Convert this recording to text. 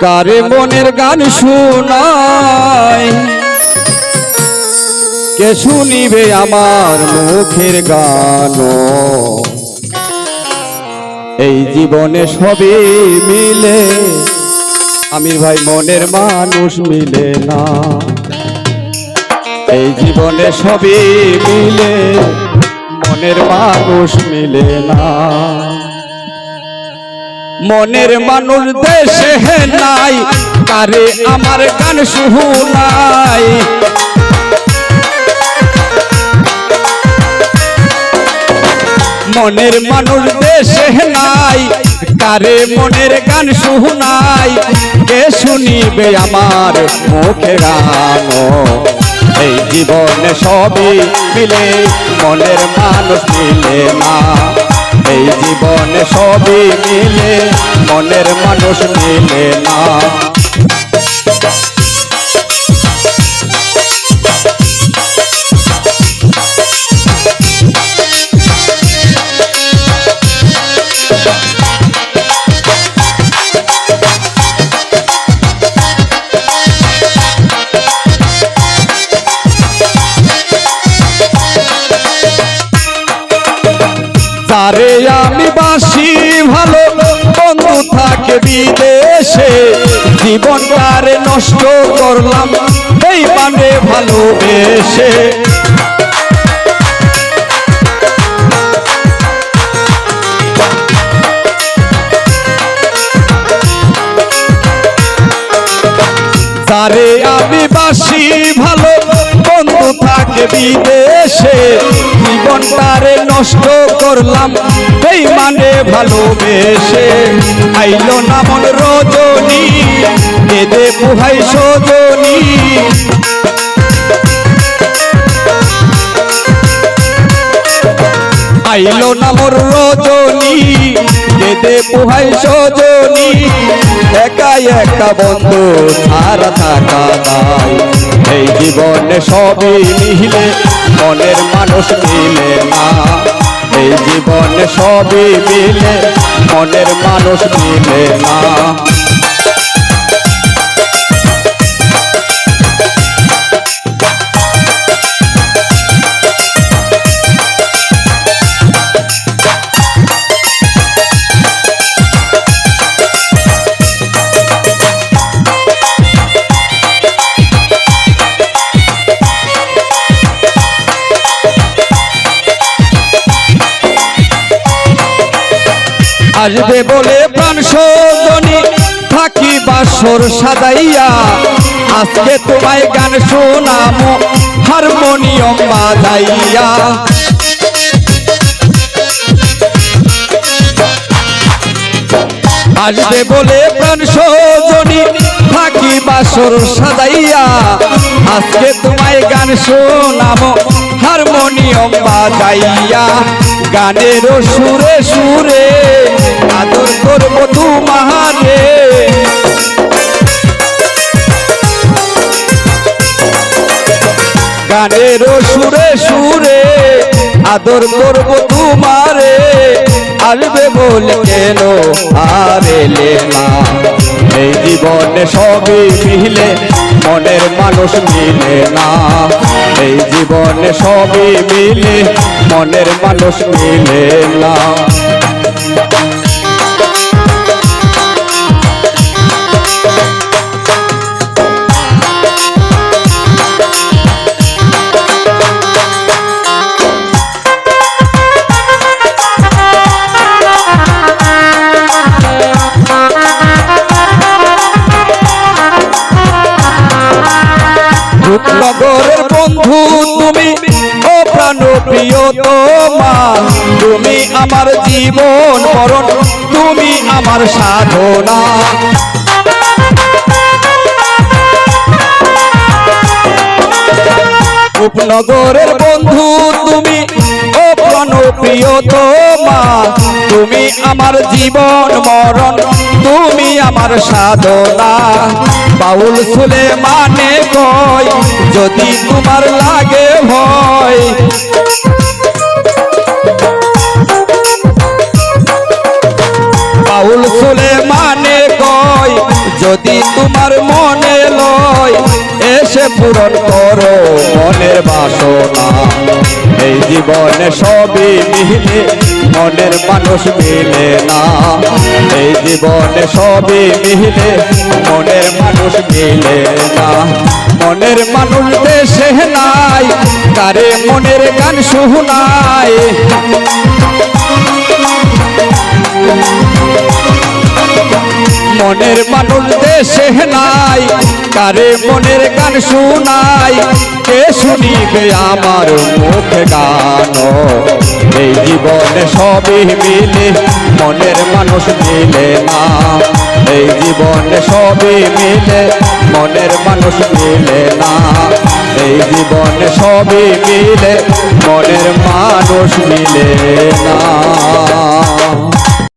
কারে মনের গান শোনায়? কে শুনিবে আমার মুখের গান? এই জীবনে সবে মিলে আমির ভাই মনের মানুষ মিলে না। এই জীবনে সবে মিলে মনের মানুষ মিলে না। মনের মানুষ দেশে নাই কারে আমার গান শুনাই মনের মানুষ দেশে নাই কারে মনের গান শুনাই কে শুনিবে আমার মুখে গান এই জীবনে সবই মিলে মনের মানুষ মিলে না। জীবনে সবই মিলে মনের মানুষ মিলে না। নষ্ট করলাম এই মানে ভালোবেসে। তারে আমি বাসি ভালো বিদেশে জীবন তারে নষ্ট করলাম, এই মানে ভালোবেসে। আইলো না মন রজনী এদে পুহাই সজনী। আইলো না মোর রজনী, কেদে পুহাই সজনী। একা একা বন্ধু থাকা দায় এই জীবনে সবই মিলে, মনের মানুষ মিলে না। এই জীবনে সবই মিলে, মনের মানুষ মিলে না। আসবে বলে প্রাণ সজনী, থাকি বাসর সাজাইয়া। আজকে তোমায় গান শোনামো, হারমোনিয়ম বাজাইয়া। আসবে বলে প্রাণ সজনী, থাকি বাসর সাজাইয়া। আজকে তোমায় গান শোনামো, হারমোনিয়ম বাজাইয়া। গানের সুরে সুরে আদর করব তোমারে। গানের সুরে সুরে আদর করব তোমারে। আসবে বলে কেন আর এলে না এই জীবনে সবই মিলে, মনের মানুষ মিলে না। এই জীবনে সবই মিলে, মনের মানুষ মিলে না। রূপনগরের বন্ধু তুমি ও প্রাণ প্রিয় তোমা তুমি আমার জীবন মরণ তুমি আমার সাধনা। রূপনগরের বন্ধু তুমি। ও প্রিয় তোমা তুমি আমার জীবন মরণ, তুমি আমার সাধনা। বাউল সুলে মানে কয় যদি তোমার লাগে ভয়। বাউল সুলে মানে কয় যদি তোমার মনে লয় এসে পূরণ করো মনের বাসনা। এই জীবনে সবই মিলে, মনের মানুষ মিলে না। এই জীবনে সবই মিলে, মনের মানুষ মিলে না। মনের মানুষ দেশে নাই, তারে মনের গান শুনায়। মনের মানুষ দেশে নাই কারে মনের গান শুনাই, কে শুনিবে আমার মুখ গান? এই জীবনে সবই মিলে, মনের মানুষ মিলে না। এই জীবনে সবই মিলে, মনের মানুষ মিলে না। এই জীবনে সবই মিলে, মনের মানুষ মিলে না।